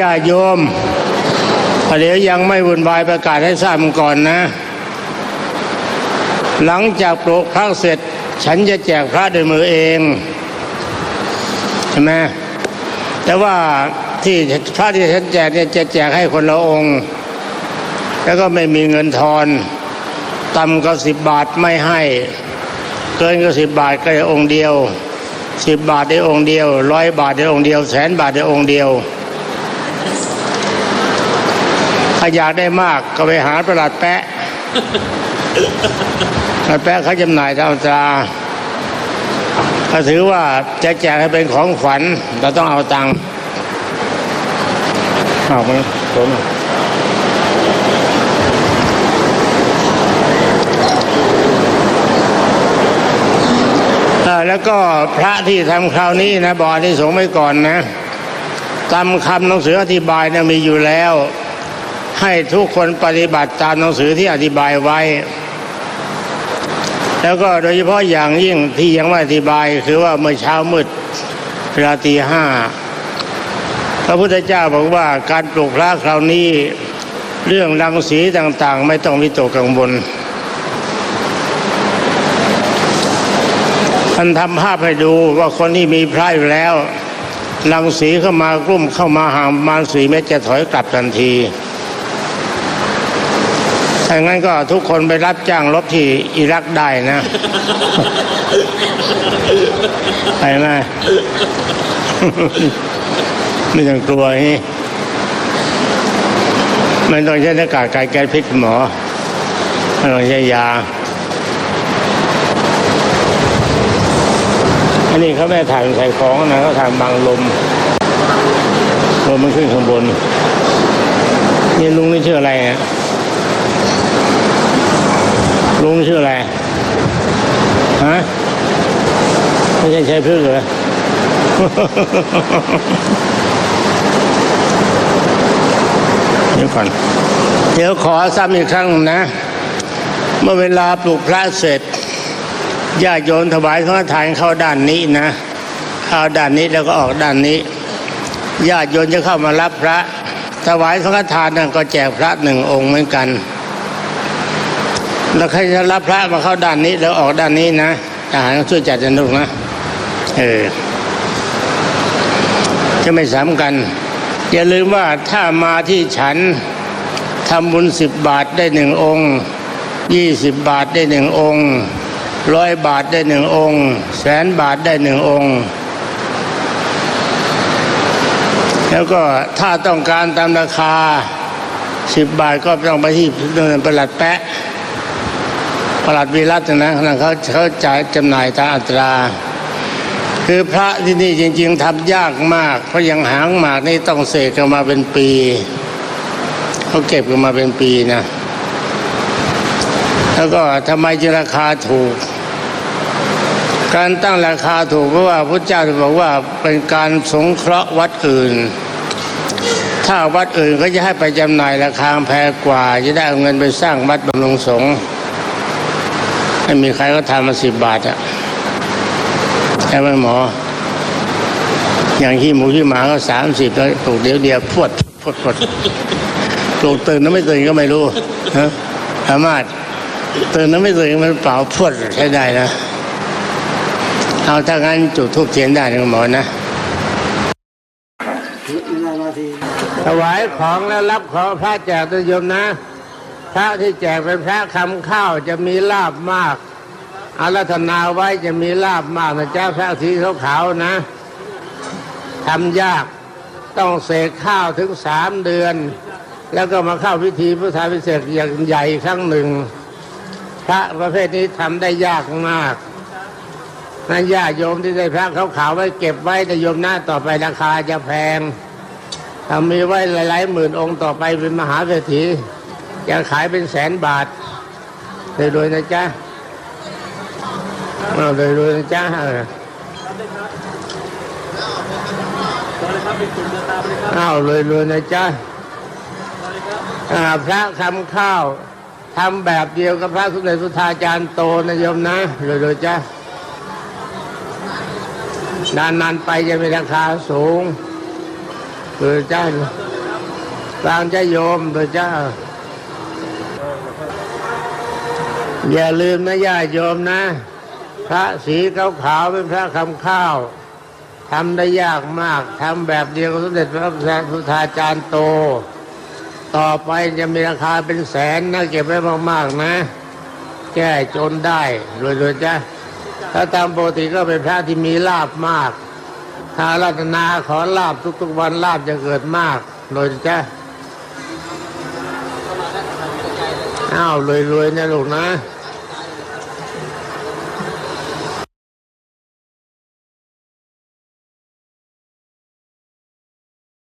ญาติโยมเดี๋ยวยังไม่วุ่นวายประกาศให้ทราบก่อนนะ หลังจากปลุกพระเสร็จ ฉันจะแจกพระด้วยมือเองใช่ไหมแต่ว่าที่พระที่ฉันแจกเนี่ยจะแจกให้คนละองค์ แล้วก็ไม่มีเงินทอนต่ำก็สิบบาทไม่ให้ เกินก็สิบบาทก็ได้องค์เดียวสิบบาทได้องค์เดียวร้อยบาทได้องค์เดียวแสนบาทได้องค์เดียวถ้า อยากได้มากก็ไปหาประหลัดแปะประหลัดแปะเขาจำหน่ายตามตราเขาถือว่าจะแจกให้เป็นของขวัญเราต้องเอาตังค์เอามาผมอ่าแล้วก็พระที่ทำคราวนี้นะบอกที่สงฆ์ไว้ก่อนนะตามคำหนังสืออธิบายนะมีอยู่แล้ว ให้ทุกคนปฏิบัติตามหนังสือที่อธิบายไว้ แล้วก็โดยเฉพาะอย่างยิ่งที่ยังไม่อธิบายคือว่าเมื่อเช้ามืดเวลาตีห้าพระพุทธเจ้าบอกว่าการปลูกพระคราวนี้เรื่องรังสีต่างๆ ไม่ต้องวิตกกังวลท่านทำภาพให้ดูว่าคนที่มีพระอยู่แล้วรังสีเข้ามากลุ่มเข้ามาห่างประมาณสี่เมตรจะถอยกลับทันที ถ้างั้นก็ทุกคนไปรับจ้างรบที่อิรักได้นะไปไหมไม่ต้องกลัวนี่ไม่ต้องใช้หน้ากากกายแก้พิษหมอไม่ต้องใช้ยา อันนี้เขาไม่ถ่ายใส่ของนะเขาถ่ายบังลมลมมันขึ้นข้างบน นี่ลุงนี่ชื่ออะไรฮะ ลุงชื่ออะไร ฮะ ไม่ใช่ใช้พึ่งเหรอเดี๋ยวก่อน เดี๋ยวขอซ้ำอีกครั้งนะ เมื่อเวลาปลูกพระเสร็จญาติโยมถวายสังฆทานเข้าด้านนี้นะ เข้าด้านนี้แล้วก็ออกด้านนี้ญาติโยมจะเข้ามารับพระ ถวายสังฆทานนั่นก็แจกพระหนึ่งองค์เหมือนกัน แล้วใครจะรับพระมาเข้าด้านนี้แล้วออกด้านนี้นะทหารช่วยจัดสนุกนะ เออจะไม่ซ้ำกันอย่าลืมว่าถ้ามาที่ฉันทำบุญสิบบาทได้หนึ่งองค์ยี่สิบบาทได้หนึ่งองค์ร้อยบาทได้หนึ่งองค์ แสนบาทได้หนึ่งองค์ แล้วก็ถ้าต้องการตามราคาสิบบาทก็ต้องไปที่ประหลัดแปะ ประหลัดวิรัตนะนะเขาเขาจ่ายจำหน่ายตามอัตรา คือพระที่นี่จริง ๆทำยากมาก เพราะยังหางหมากนี่ต้องเสกกันมาเป็นปีเขาเก็บกันมาเป็นปีนะ แล้วก็ทำไมจราคาถูก การตั้งราคาถูกเพราะว่าพระเจ้าบอกว่าเป็นการสงเคราะห์วัดอื่น ถ้าวัดอื่นก็จะให้ไปจำหน่ายราคาแพงกว่า จะได้เอาเงินไปสร้างวัดบำรุงสงฆ์ ไม่มีใครก็ทำมาสิบบาทอะใช่ไหมหมอ อย่างขี้หมูขี้หมาก็สามสิบแล้วปลูกเดียวเดียวพวดพวดพวดปลูกตื่นแล้วไม่ตื่นก็ไม่รู้ฮะสามารถตื่นแล้วไม่ตื่นมันเปล่าพวดใช้ได้นะเอาถ้างั้นจุดทูบเทียนได้นะหมอนะถวายของแล้วรับของพระแจกตุโยมนะ พระที่แจกเป็นพระคำข้าวจะมีลาบมากอารัธนาไว้จะมีลาบมากนะเจ๊ะพระสีขาวๆนะทำยากต้องเสกข้าวถึงสามเดือน แล้วก็มาเข้าพิธีพุทธาพิเศษอย่างใหญ่ครั้งหนึ่ง พระประเภทนี้ทำได้ยากมากนั่นญาติโยมที่ได้พระเขาขาวไว้เก็บไว้แต่โยมหน้าต่อไปราคาจะแพงถ้ามีไว้หลายๆหมื่นองค์ต่อไปเป็นมหาเศรษฐี จะขายเป็นแสนบาทเลยรวยๆนะจ๊ะเอาเลยรวยนะจ๊ะเอาเลยรวยๆนะจ๊ะพระคำข้าวทำแบบเดียวกับพระสมเด็จพุธาจารย์โตนะโยมนะเลยเลยๆจ้ะนานๆไปจะมีราคาสูงโดยจ้าฟังจะโยมโดยจ้า อย่าลืมนะญาติโยมนะ พระสีขาวๆเป็นพระคำข้าวทำได้ยากมากทำแบบเดียวกับสมเด็จพระพุทธาจารย์โต ต่อไปจะมีราคาเป็นแสนนะเก็บไว้มากๆนะ แก้จนได้รวยๆจ้ะถ้าตามปกติก็เป็นพระที่มีลาบมากถ้ารัตนาขอลาบทุกๆวันลาบจะเกิดมากรวยจ้ะอ้าวรวยๆนะลูกนะ